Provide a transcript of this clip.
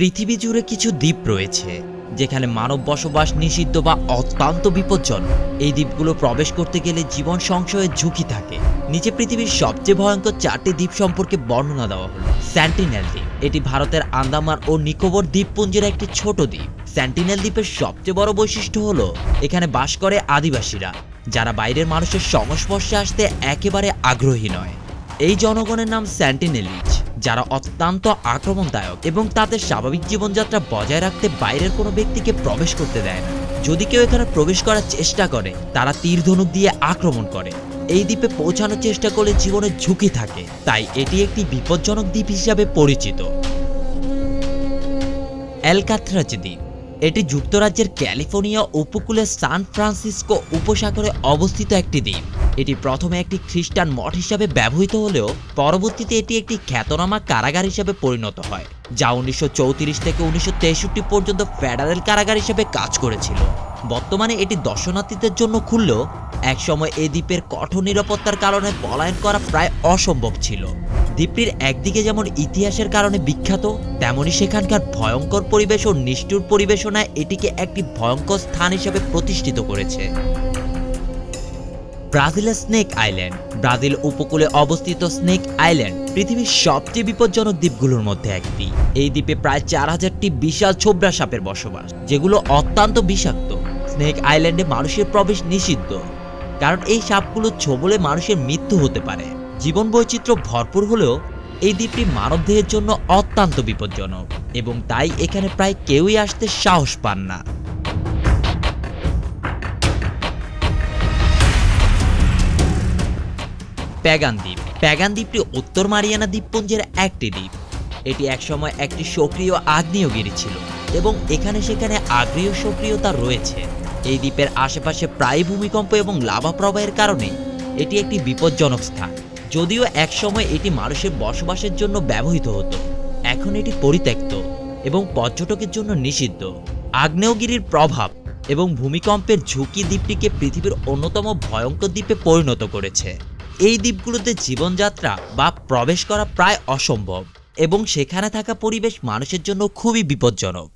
পৃথিবী জুড়ে কিছু দ্বীপ রয়েছে, যেখানে মানব বসবাস নিষিদ্ধ বা অত্যন্ত বিপজ্জনক। এই দ্বীপগুলো প্রবেশ করতে গেলে জীবন সংশয়ের ঝুঁকি থাকে। নিচে পৃথিবীর সবচেয়ে ভয়ঙ্কর চারটি দ্বীপ সম্পর্কে বর্ণনা দেওয়া হলো। স্যান্টিনেল দ্বীপ, এটি ভারতের আন্দামান ও নিকোবর দ্বীপপুঞ্জের একটি ছোট দ্বীপ। স্যান্টিনেল দ্বীপের সবচেয়ে বড় বৈশিষ্ট্য হলো, এখানে বাস করে আদিবাসীরা, যারা বাইরের মানুষের সংস্পর্শে আসতে একেবারে আগ্রহী নয়। এই জনগণের নাম স্যান্টিনেলিজ যারা অত্যন্ত আক্রমণদায়ক এবং তাদের স্বাভাবিক জীবনযাত্রা বজায় রাখতে বাইরের কোনো ব্যক্তিকে প্রবেশ করতে দেয় না। যদি কেউ এখানে প্রবেশ করার চেষ্টা করে, তারা তীর ধনুক দিয়ে আক্রমণ করে। এই দ্বীপে পৌঁছানোর চেষ্টা করলে জীবনের ঝুঁকি থাকে, তাই এটি একটি বিপজ্জনক দ্বীপ হিসাবে পরিচিত। অ্যালকাথ্রাজ দ্বীপ। এটি যুক্তরাজ্যের ক্যালিফোর্নিয়া উপকূলের সান ফ্রান্সিসকো উপসাগরে অবস্থিত একটি দ্বীপ। এটি প্রথমে একটি খ্রিস্টান মঠ হিসাবে ব্যবহৃত হলেও পরবর্তীতে এটি একটি খ্যাতনামা কারাগার হিসাবে পরিণত হয়, যা উনিশশো চৌত্রিশ থেকে উনিশশো তেষট্টি পর্যন্ত ফেডারেল কারাগার হিসেবে কাজ করেছিল। বর্তমানে এটি দর্শনার্থীদের জন্য খুললেও একসময় এ দ্বীপের কঠোর নিরাপত্তার কারণে পলায়ন করা প্রায় অসম্ভব ছিল। দ্বীপটির একদিকে যেমন ইতিহাসের কারণে বিখ্যাত, তেমনি সেখানকার ভয়ঙ্কর পরিবেশ ও নিষ্ঠুর পরিবেশনায় এটিকে একটি ভয়ঙ্কর স্থান হিসেবে প্রতিষ্ঠিত করেছে। ব্রাজিলের স্নেক আইল্যান্ড। ব্রাজিল উপকূলে অবস্থিত স্নেক আইল্যান্ড পৃথিবীর সবচেয়ে বিপজ্জনক দ্বীপগুলোর মধ্যে একটি। এই দ্বীপে প্রায় চার হাজারটি বিশাল ছোবরা সাপের বসবাস, যেগুলো অত্যন্ত বিষাক্ত। স্নেক আইল্যান্ডে মানুষের প্রবেশ নিষিদ্ধ, কারণ এই সাপগুলো ছোবলে মানুষের মৃত্যু হতে পারে। জীবন বৈচিত্র্য ভরপুর হলেও এই দ্বীপটি মানবদেহের জন্য অত্যন্ত বিপজ্জনক, এবং তাই এখানে প্রায় কেউই আসতে সাহস পান না। প্যাগান দ্বীপ। প্যাগান দ্বীপটি উত্তর মারিয়ানা দ্বীপপুঞ্জের একটি দ্বীপ। এটি একসময় একটি সক্রিয় আগ্নেয়গিরি ছিল এবং এখানে সেখানে আগ্নেয় সক্রিয়তা রয়েছে। এই দ্বীপের আশেপাশে প্রায় ভূমিকম্প এবং লাভা প্রবাহের কারণে এটি একটি বিপজ্জনক স্থান। যদিও একসময় এটি মানুষের বসবাসের জন্য ব্যবহৃত হতো। এখন এটি পরিত্যক্ত এবং পর্যটকের জন্য নিষিদ্ধ। আগ্নেয়গিরির প্রভাব এবং ভূমিকম্পের ঝুঁকি দ্বীপটিকে পৃথিবীর অন্যতম ভয়ঙ্কর দ্বীপে পরিণত করেছে। এই দ্বীপগুলোতে জীবনযাত্রা বা প্রবেশ করা প্রায় অসম্ভব এবং সেখানে থাকা পরিবেশ মানুষের জন্য খুবই বিপজ্জনক।